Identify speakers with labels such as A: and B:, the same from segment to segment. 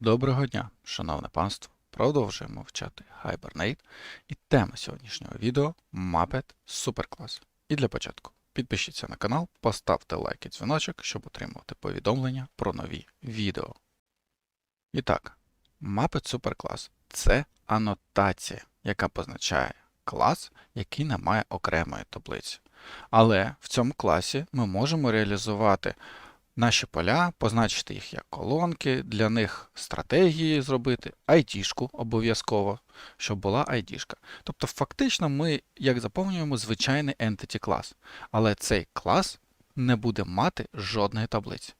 A: Доброго дня, шановне панство! Продовжуємо вчати Hibernate. І тема сьогоднішнього відео Muppet Superclass. І для початку підпишіться на канал, поставте лайк і дзвіночок, щоб отримувати повідомлення про нові відео. І так, Muppet Superclass – це анотація, яка позначає клас, який не має окремої таблиці. Але в цьому класі ми можемо реалізувати наші поля, позначити їх як колонки, для них стратегії зробити, ID-шку обов'язково, щоб була ID-шка. Тобто, фактично, ми як заповнюємо звичайний entity клас, але цей клас не буде мати жодної таблиці.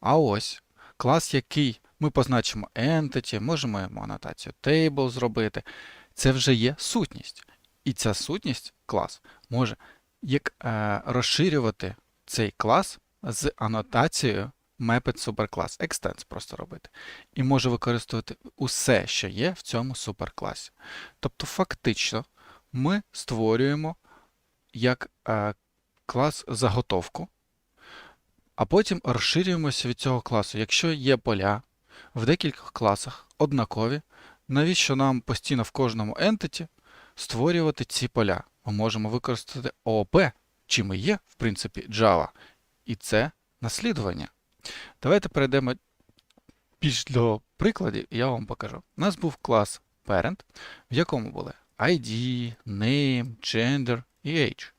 A: А ось клас, який ми позначимо entity, можемо йому анотацію table зробити, це вже є сутність. І ця сутність клас може як е, розширювати цей клас з анотацією Mapped Superclass. Extends просто робити. І може використовувати усе, що є в цьому суперкласі. Тобто, фактично, ми створюємо як е, клас заготовку, а потім розширюємося від цього класу. Якщо є поля в декількох класах однакові, навіщо нам постійно в кожному entity створювати ці поля? Ми можемо використати OOP, чим і є, в принципі, Java. І це наслідування. Давайте перейдемо більш до прикладів, і я вам покажу. У нас був клас parent, в якому були ID, name, gender і age.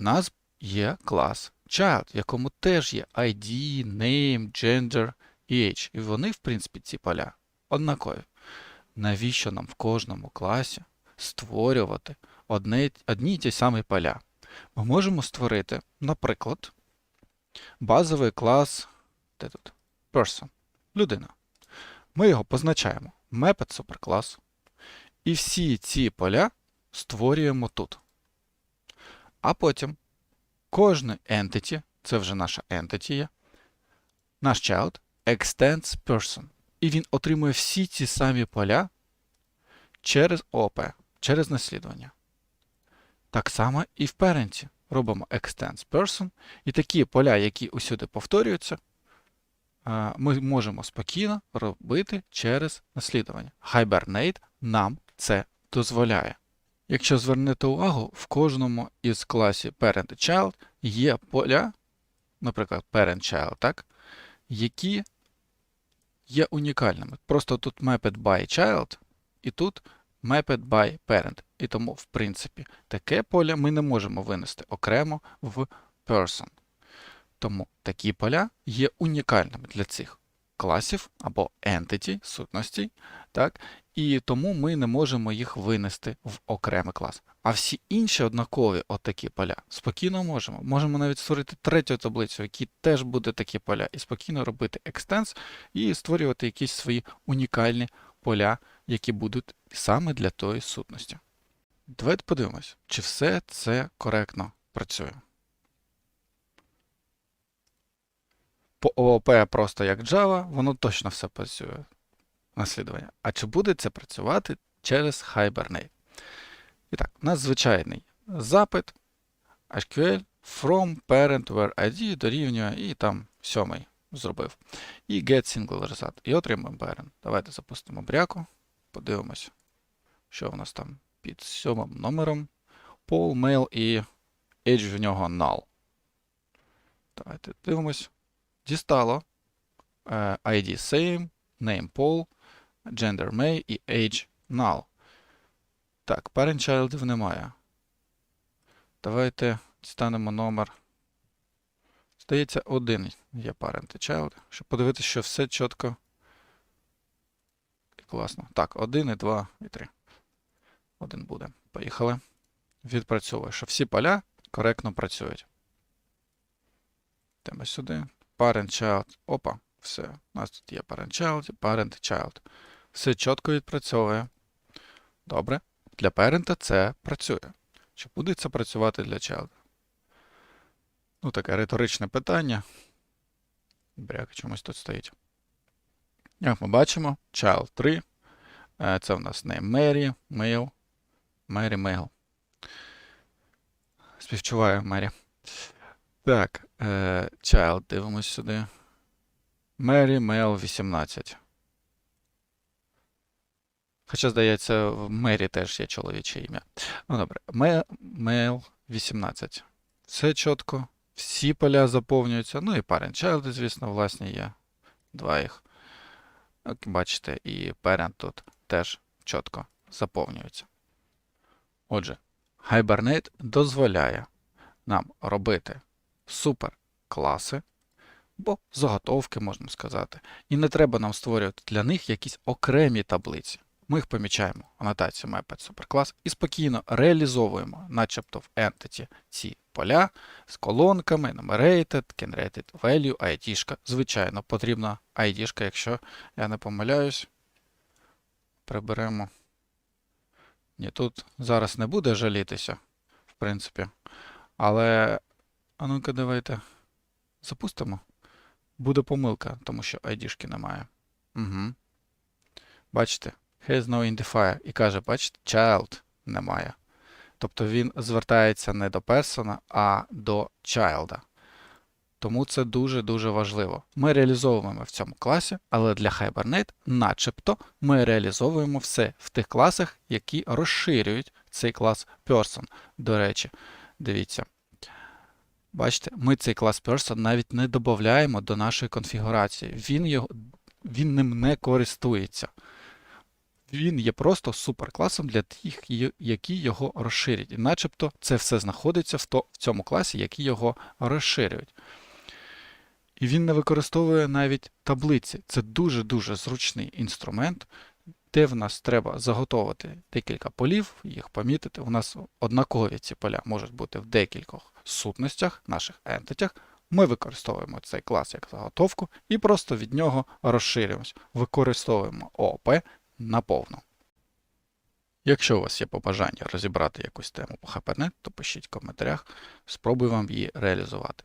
A: У нас є клас child, в якому теж є ID, name, gender і age. І вони, в принципі, ці поля однакові. Навіщо нам в кожному класі створювати одне, одні й ті самі поля? Ми можемо створити, наприклад, базовий клас де тут? Person. Людина. Ми його позначаємо Mapped Superclass. І всі ці поля створюємо тут. А потім кожне entity, це вже наша entity є, наш child extends person. І він отримує всі ці самі поля через OP, через наслідування. Так само і в parent. Робимо extends person. І такі поля, які усюди повторюються, ми можемо спокійно робити через наслідування. Hibernate нам це дозволяє. Якщо звернете увагу, в кожному із класів parent і child є поля, наприклад, parent-child, так, які є унікальними. Просто тут mapped by child, і тут mapped by parent. І тому, в принципі, таке поле ми не можемо винести окремо в person. Тому такі поля є унікальними для цих класів або entity, сутностей, так? і тому ми не можемо їх винести в окремий клас. А всі інші однакові отакі поля спокійно можемо. Можемо навіть створити третю таблицю, в якій теж буде такі поля, і спокійно робити екстенс і створювати якісь свої унікальні поля, які будуть саме для тої сутності. Давайте подивимось, чи все це коректно працює. По ООП просто як Java, воно точно все працює. Наслідування. А чи буде це працювати через Hibernate? І так, у нас звичайний запит SQL from parent where ID дорівнює і там сьомий зробив. І get single result. І отримаємо parent. Давайте запустимо бряку, подивимось, що в нас там під сьомим номером. Pol, mail і age в нього null. Давайте дивимось. Дістало е, ID same, name Paul, gender may і age null. Так, parent-childів немає. Давайте дістанемо номер. Здається, один є parent і child, щоб подивитися, що все чітко і класно. Так, один і два і три. Один буде. Поїхали. Відпрацьовує, що всі поля коректно працюють. Йдемо сюди. Parent child. Опа, все. У нас тут є parent child, parent child. Все чітко відпрацьовує. Добре. Для parent це працює. Чи буде це працювати для child? Ну, таке риторичне питання. Бряка чомусь тут стоїть. Як ми бачимо, child 3. Е, Це в нас name Mary, mail, Mary mail. Співчуваю Мері. Так, е, child, дивимось сюди. Mary mail 18. Хоча, здається, в Мері теж є чоловіче ім'я. Ну добре, Ме- Мейл 18. Все чітко. Всі поля заповнюються. Ну і parent child, звісно, власні є. Два їх. Бачите, і parent тут теж чітко заповнюється. Отже, Hibernate дозволяє нам робити суперкласи, бо заготовки, можна сказати. І не треба нам створювати для них якісь окремі таблиці. Ми їх помічаємо анотацію Maped Superclass і спокійно реалізовуємо, начебто в Entity ці поля з колонками, numerated, generated value, ID. Звичайно, потрібна ID, якщо я не помиляюсь. Приберемо. Ні, тут зараз не буде жалітися, в принципі. Але, а ну-ка, давайте запустимо. Буде помилка, тому що ID немає. Угу. Бачите, has no identifier. І каже, бачите, child немає. Тобто він звертається не до person, а до child. Тому це дуже-дуже важливо. Ми реалізовуємо в цьому класі, але для Hibernate начебто ми реалізовуємо все в тих класах, які розширюють цей клас person. До речі, дивіться. Бачите, ми цей клас person навіть не додаємо до нашої конфігурації. Він, його, він ним не користується. Він є просто суперкласом для тих, які його розширять. І начебто це все знаходиться в, то, в цьому класі, які його розширюють. І він не використовує навіть таблиці. Це дуже-дуже зручний інструмент, де в нас треба заготовити декілька полів, їх помітити. У нас однакові ці поля можуть бути в декількох сутностях, наших ентитях. Ми використовуємо цей клас як заготовку і просто від нього розширюємось. Використовуємо ООП наповну. Якщо у вас є побажання розібрати якусь тему по Hibernate, то пишіть в коментарях, спробую вам її реалізувати.